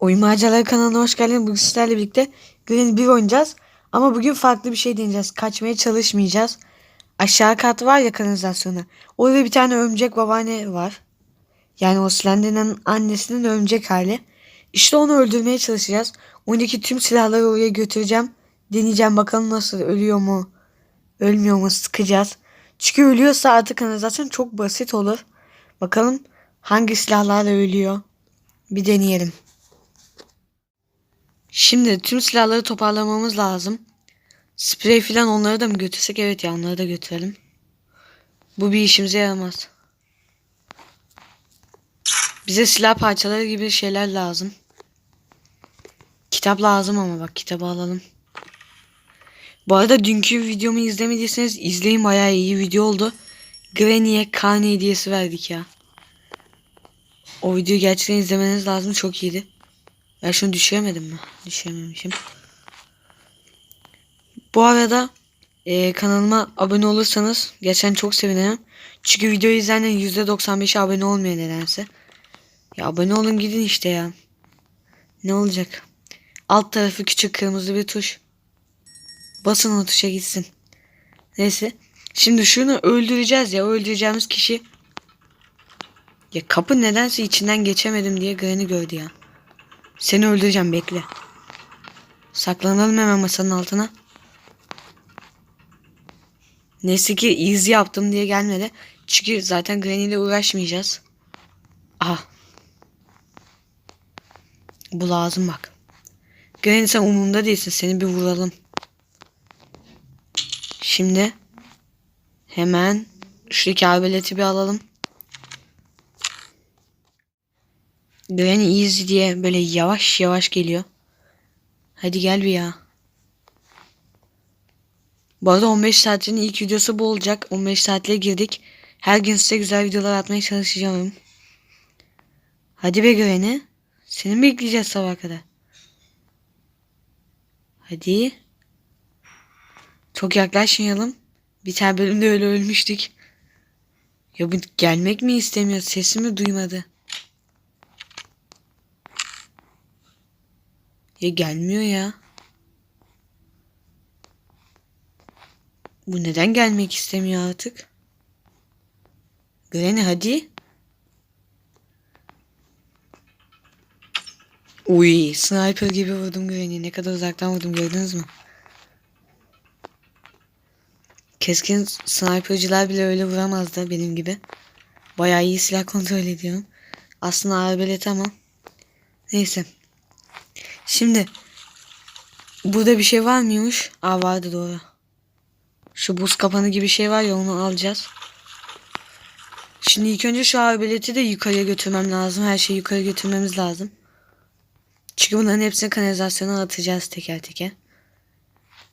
Oyun Maceraları kanalına hoş geldiniz. Bugün sizlerle birlikte Green 1 oynayacağız. Ama bugün farklı bir şey deneyeceğiz. Kaçmaya çalışmayacağız. Aşağı kat var ya kanalizasyonu. Orada bir tane örümcek babaanne var. Yani o Slender'ın annesinin örümcek hali. İşte onu öldürmeye çalışacağız. Oyundaki tüm silahları oraya götüreceğim. Deneyeceğim bakalım nasıl ölüyor mu? Ölmüyor mu? Sıkacağız. Çünkü ölüyorsa artık kanalizasyon çok basit olur. Bakalım hangi silahlarla ölüyor. Bir deneyelim. Şimdi tüm silahları toparlamamız lazım. Sprey falan onları da mı götürsek? Evet ya onları da götürelim. Bu bir işimize yaramaz. Bize silah parçaları gibi şeyler lazım. Kitap lazım ama bak kitabı alalım. Bu arada dünkü videomu izlemediyseniz izleyin bayağı iyi video oldu. Granny'e karne hediyesi verdik ya. O videoyu gerçekten izlemeniz lazım çok iyiydi. Ben şunu düşüremedim mi? Düşürememişim. Bu arada e, kanalıma abone olursanız geçen çok sevinirim. Çünkü videoyu izleyenlerin %95'i abone olmuyor nedense. Ya abone olun gidin işte ya. Ne olacak? Alt tarafı küçük kırmızı bir tuş. Basın o tuşa gitsin. Neyse. Şimdi şunu öldüreceğiz ya. Öldüreceğimiz kişi. Ya kapı nedense içinden geçemedim diye Granny gördü ya. Seni öldüreceğim bekle. Saklanalım hemen masanın altına. Neyse ki easy yaptım diye gelmedi. Çünkü zaten Granny ile uğraşmayacağız. Aha. Bu lazım bak. Granny sen umurumda değilsin. Seni bir vuralım. Şimdi hemen şuradaki arbeleti bir alalım. Granny easy diye böyle yavaş yavaş geliyor. Hadi gel bir ya. Bu arada 15 saatin ilk videosu bu olacak. 15 saatle girdik. Her gün size güzel videolar atmaya çalışacağım. Hadi be Granny. Seni mi bekleyeceğiz sabah kadar? Hadi. Çok yaklaşmayalım. Bir tane bölümde öyle ölmüştük. Ya bu gelmek mi istemiyor? Sesimi duymadı. Ya gelmiyor ya. Bu neden gelmek istemiyor artık? Granny hadi. Uy, sniper gibi vurdum Granny. Ne kadar uzaktan vurdum gördünüz mü? Keskin sniperciler bile öyle vuramazdı benim gibi. Bayağı iyi silah kontrol ediyorum. Aslında arbelet ama. Neyse. Şimdi. Burada bir şey var mıymış? Aa vardı doğru. Şu buz kapanı gibi şey var ya onu alacağız. Şimdi ilk önce şu arbeleti de yukarıya götürmem lazım. Her şeyi yukarı götürmemiz lazım. Çünkü bunların hepsini kanalizasyona atacağız teker teker.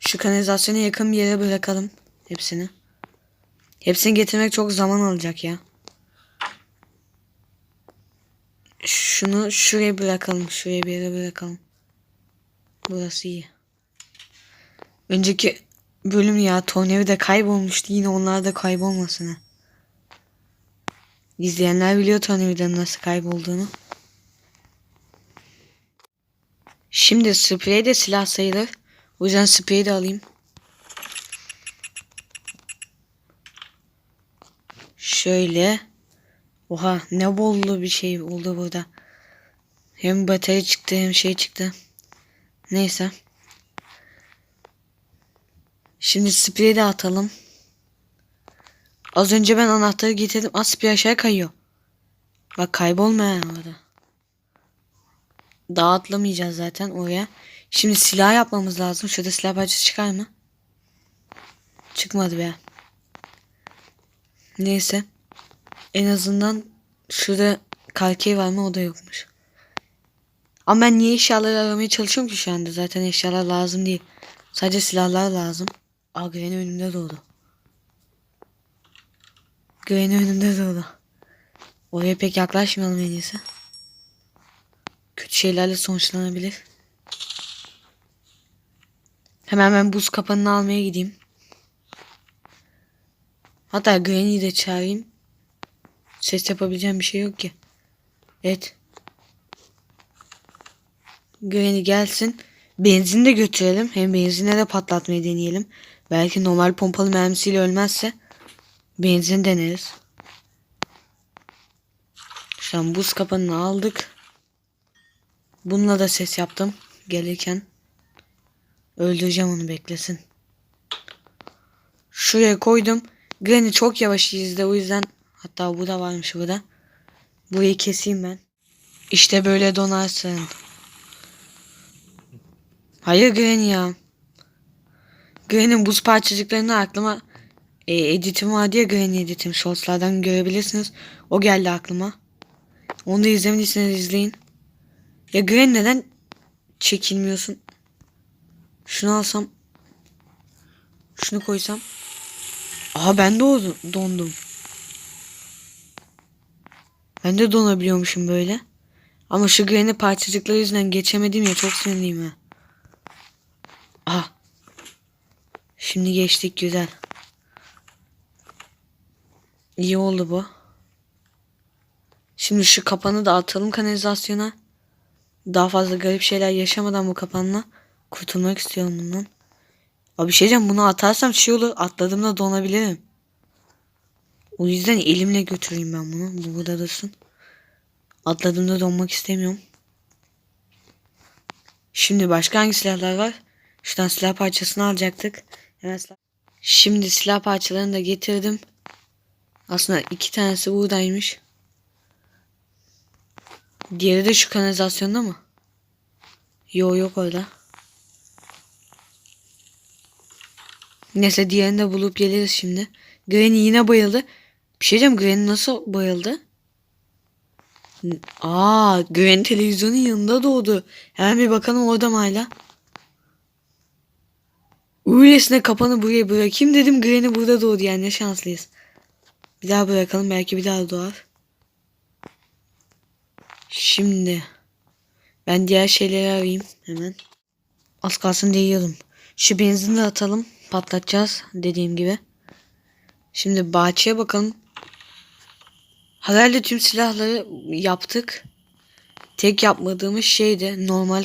Şu kanalizasyona yakın bir yere bırakalım. Hepsini. Hepsini getirmek çok zaman alacak ya. Şunu şuraya bırakalım. Şuraya bir yere bırakalım. Burası iyi. Önceki bölüm ya Tonevi de kaybolmuştu. Yine onlar da kaybolmasın ha. İzleyenler biliyor Tonevi'den nasıl kaybolduğunu. Şimdi sprey de silah sayılır. O yüzden spreyi de alayım. Şöyle. Oha ne bollu bir şey oldu burada. Hem batarya çıktı hem şey çıktı. Neyse. Şimdi spreyi de atalım. Az önce ben anahtarı getirdim. Az sprey aşağı kayıyor. Bak kaybolma orada. Daha atlamayacağız zaten oraya. Şimdi silah yapmamız lazım. Şurada silah parçası çıkar mı? Çıkmadı be. Neyse. En azından şurada kalkey var mı o da yokmuş. Ama ben niye eşyaları aramaya çalışıyorum ki şu anda? Zaten eşyalar lazım değil. Sadece silahlar lazım. Aa Granny önümde doğdu. Granny önümde doğdu. Oraya pek yaklaşmayalım en iyisi. Kötü şeylerle sonuçlanabilir. Hemen ben buz kapanını almaya gideyim. Hatta Granny'i de çağırayım. Ses yapabileceğim bir şey yok ki. Evet. Granny gelsin. Benzin de götürelim. Hem benzinle de patlatmayı deneyelim. Belki normal pompalı mermisiyle ölmezse benzin deneriz. Şu an buz kapanını aldık. Bununla da ses yaptım gelirken. Öldüreceğim onu beklesin. Şuraya koydum. Granny çok yavaş izle o yüzden hatta bu da varmış burada. Burayı keseyim ben. İşte böyle donarsın. Hayır Granny ya. Granny'nin buz parçacıklarını aklıma e, editim vardı ya Granny editim. Shortslardan görebilirsiniz. O geldi aklıma. Onu da izlemediyseniz izleyin. Ya Granny neden çekilmiyorsun? Şunu alsam. Şunu koysam. Aha ben de oldum, dondum. Ben de donabiliyormuşum böyle. Ama şu Granny parçacıkları yüzünden geçemedim ya çok sinirliyim ha. Aha. Şimdi geçtik güzel. İyi oldu bu. Şimdi şu kapanı da atalım kanalizasyona. Daha fazla garip şeyler yaşamadan bu kapanla kurtulmak istiyorum bundan. Abi bir şey diyeceğim bunu atarsam şey olur atladığımda donabilirim. O yüzden elimle götüreyim ben bunu. Bu burada dursun. Atladığımda donmak istemiyorum. Şimdi başka hangi silahlar var? Şuradan silah parçasını alacaktık. Hemen silah. Şimdi silah parçalarını da getirdim. Aslında iki tanesi buradaymış. Diğeri de şu kanalizasyonda mı? Yok yok orada. Neyse diğerini de bulup geliriz şimdi. Granny yine bayıldı. Bir şey diyeceğim Granny nasıl bayıldı? Aa Granny televizyonun yanında doğdu. Hemen bir bakalım orada mı hala? Öylesine kapanı buraya bırakayım dedim Granny burada doğdu yani ne şanslıyız. Bir daha bırakalım belki bir daha doğar. Şimdi ben diğer şeyleri arayayım hemen. Az kalsın değiyordum. Şu benzini de atalım. Patlatacağız dediğim gibi. Şimdi bahçeye bakalım. Herhalde tüm silahları yaptık. Tek yapmadığımız şey de normal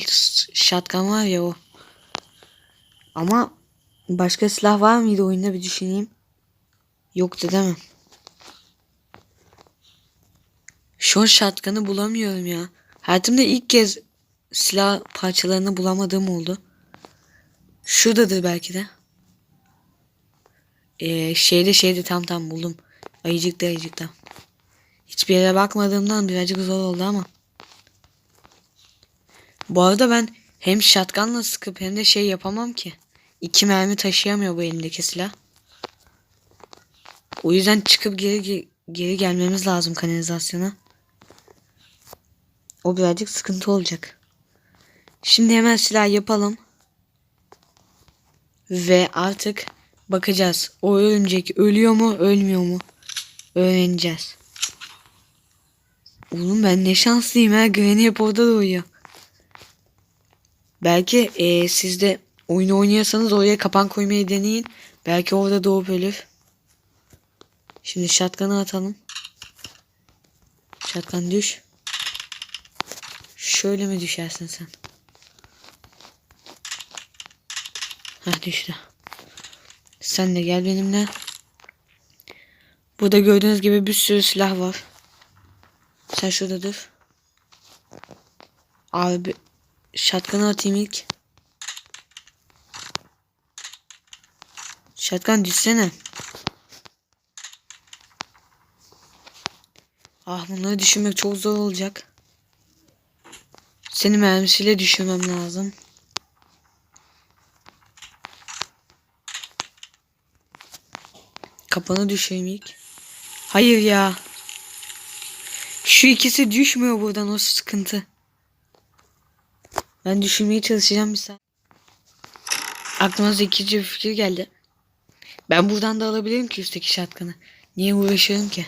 shotgun var ya o. Ama başka silah var mıydı oyunda bir düşüneyim. Yoktu değil mi? Şu an shotgun'ı bulamıyorum ya. Hayatımda ilk kez silah parçalarını bulamadığım oldu. Şuradadır belki de. Ee, şeyde şeyde tam tam buldum. Ayıcıkta ayıcıkta. Hiçbir yere bakmadığımdan birazcık zor oldu ama. Bu arada ben hem shotgunla sıkıp hem de şey yapamam ki. İki mermi taşıyamıyor bu elimdeki silah. O yüzden çıkıp geri geri gelmemiz lazım kanalizasyona. O birazcık sıkıntı olacak. Şimdi hemen silah yapalım. Ve artık bakacağız. O örümcek ölüyor mu ölmüyor mu? Öğreneceğiz. Oğlum ben ne şanslıyım ha. Granny hep orada doğuyor. Belki e, siz de oyunu oynuyorsanız oraya kapan koymayı deneyin. Belki orada doğup ölür. Şimdi shotgun'ı atalım. Shotgun düş. Şöyle mi düşersin sen? Hah düştü. Sen de gel benimle. Burada gördüğünüz gibi bir sürü silah var. Sen şurada dur. Abi shotgun'ı atayım ilk. Shotgun düşsene. Ah bunları düşünmek çok zor olacak. Seni mermisiyle düşürmem lazım. Kapanı düşeyim ilk. Hayır ya. Şu ikisi düşmüyor buradan o sıkıntı. Ben düşürmeye çalışacağım bir saat. Aklıma zekice bir fikir geldi. Ben buradan da alabilirim ki üstteki şatkanı. Niye uğraşıyorum ki?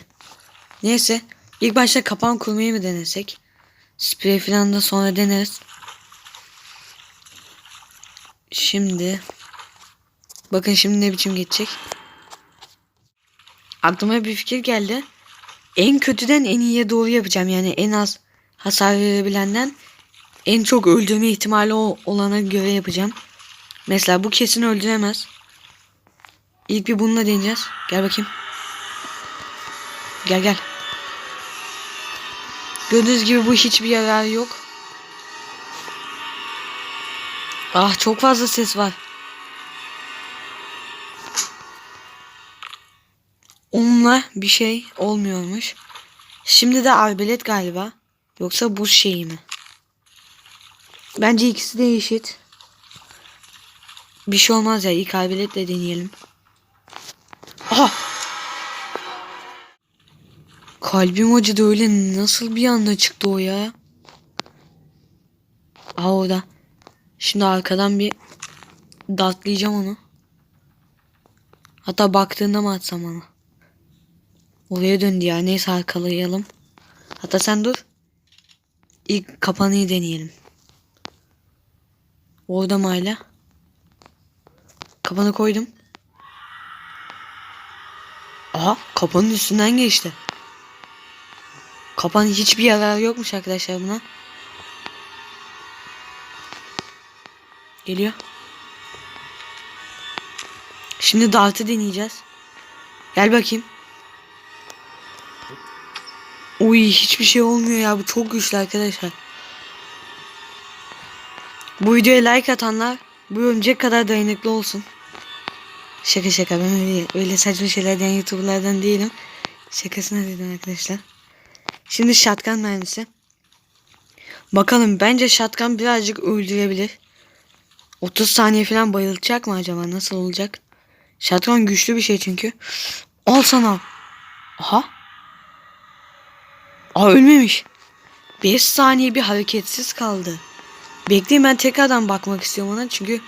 Neyse. ilk başta kapan kurmayı mı denesek? Sprey falan da sonra deneriz. Şimdi. Bakın şimdi ne biçim geçecek. Aklıma bir fikir geldi. En kötüden en iyiye doğru yapacağım. Yani en az hasar verebilenden en çok öldürme ihtimali olana göre yapacağım. Mesela bu kesin öldüremez. İlk bir bununla deneyeceğiz. Gel bakayım. Gel gel. Gördüğünüz gibi bu hiçbir yararı yok. Ah çok fazla ses var. Onunla bir şey olmuyormuş. Şimdi de arbelet galiba. Yoksa buz şeyi mi? Bence ikisi de eşit. Bir şey olmaz ya. İlk arbeletle deneyelim. Kalbim acıdı öyle nasıl bir anda çıktı o ya? Aha orada. Şimdi arkadan bir datlayacağım onu. Hatta baktığında mı atsam onu? Oraya döndü ya. Neyse arkalayalım. Hatta sen dur. İlk kapanıyı deneyelim. Orada mı? Kapanı koydum. Aha kapanın üstünden geçti. Kapan hiçbir yararı yokmuş arkadaşlar buna. Geliyor. Şimdi dartı deneyeceğiz. Gel bakayım. Uy hiçbir şey olmuyor ya bu çok güçlü arkadaşlar. Bu videoya like atanlar bu örümcek kadar dayanıklı olsun. Şaka şaka ben öyle, öyle saçma şeyler diyen youtuberlardan değilim. Şakasına dedim arkadaşlar. Şimdi shotgun mermisi. Bakalım bence shotgun birazcık öldürebilir. 30 saniye falan bayılacak mı acaba nasıl olacak? Shotgun güçlü bir şey çünkü. Al sana. Aha. Aa ölmemiş. 5 saniye bir hareketsiz kaldı. Bekleyin ben tekrardan bakmak istiyorum ona çünkü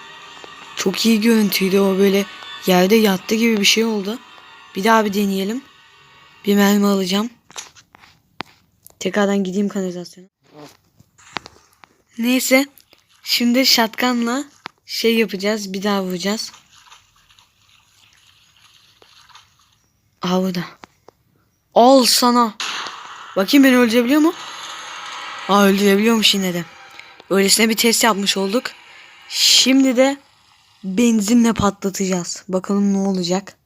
çok iyi görüntüydü o böyle yerde yattı gibi bir şey oldu. Bir daha bir deneyelim. Bir mermi alacağım. Tekrardan gideyim kanalizasyona. Neyse. Şimdi şatkanla şey yapacağız. Bir daha vuracağız. Aa burada. Al sana. Bakayım beni öldürebiliyor mu? Aa öldürebiliyormuş yine de. Öylesine bir test yapmış olduk. Şimdi de benzinle patlatacağız. Bakalım ne olacak.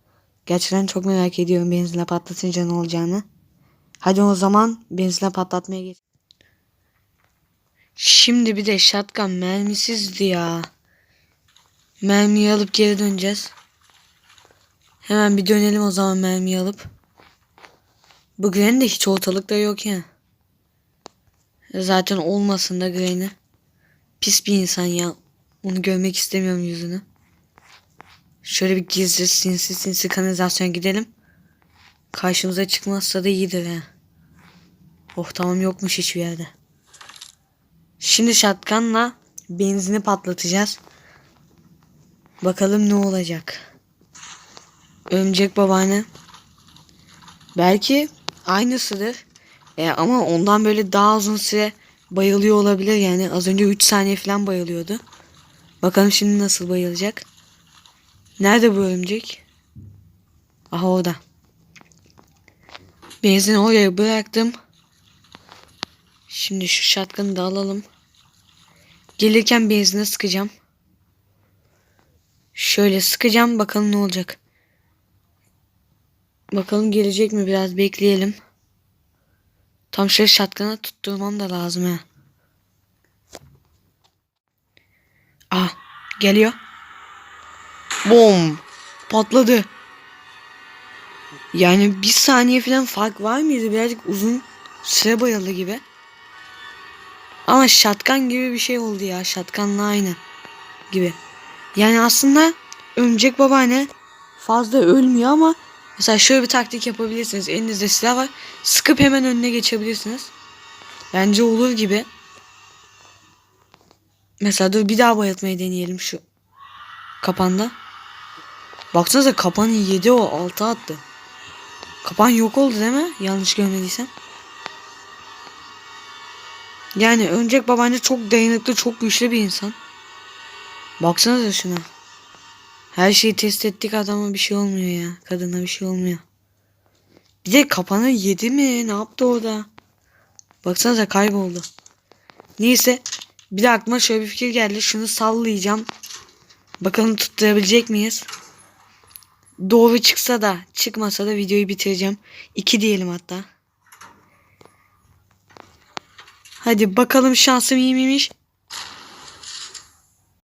Gerçekten çok merak ediyorum benzinle patlatınca ne olacağını. Hadi o zaman benzinle patlatmaya geç. Şimdi bir de shotgun mermisizdi ya. Mermiyi alıp geri döneceğiz. Hemen bir dönelim o zaman mermiyi alıp. Bu Gren de hiç ortalıkta yok ya. Zaten olmasın da Gren'i. Pis bir insan ya. Onu görmek istemiyorum yüzünü. Şöyle bir gizli sinsi sinsi kanalizasyon gidelim. Karşımıza çıkmazsa da iyidir ha. Oh tamam yokmuş hiçbir yerde. Şimdi şatkanla benzini patlatacağız. Bakalım ne olacak. Örümcek babaanne. Belki aynısıdır. E, ama ondan böyle daha uzun süre bayılıyor olabilir yani. Az önce 3 saniye falan bayılıyordu. Bakalım şimdi nasıl bayılacak. Nerede bu örümcek? Aha orada. Benzin oraya bıraktım. Şimdi şu şatkanı da alalım. Gelirken benzine sıkacağım. Şöyle sıkacağım bakalım ne olacak. Bakalım gelecek mi biraz bekleyelim. Tam şöyle şatkana tutturmam da lazım ha. Ah geliyor. Bom. Patladı. Yani bir saniye falan fark var mıydı? Birazcık uzun süre bayıldı gibi. Ama şatkan gibi bir şey oldu ya. Şatkanla aynı gibi. Yani aslında örümcek babaanne fazla ölmüyor ama mesela şöyle bir taktik yapabilirsiniz. Elinizde silah var. Sıkıp hemen önüne geçebilirsiniz. Bence olur gibi. Mesela dur bir daha bayıltmayı deneyelim şu kapanda. Baksanıza kapanı yedi o altı attı. Kapan yok oldu değil mi? Yanlış görmediysem. Yani Öncek babaanne çok dayanıklı, çok güçlü bir insan. Baksanıza şuna. Her şeyi test ettik adama bir şey olmuyor ya. Kadına bir şey olmuyor. Bir de kapanı yedi mi? Ne yaptı orada? Baksanıza kayboldu. Neyse. Bir de aklıma şöyle bir fikir geldi. Şunu sallayacağım. Bakalım tutturabilecek miyiz? Doğru çıksa da çıkmasa da videoyu bitireceğim. 2 diyelim hatta. Hadi bakalım şansım iyi miymiş?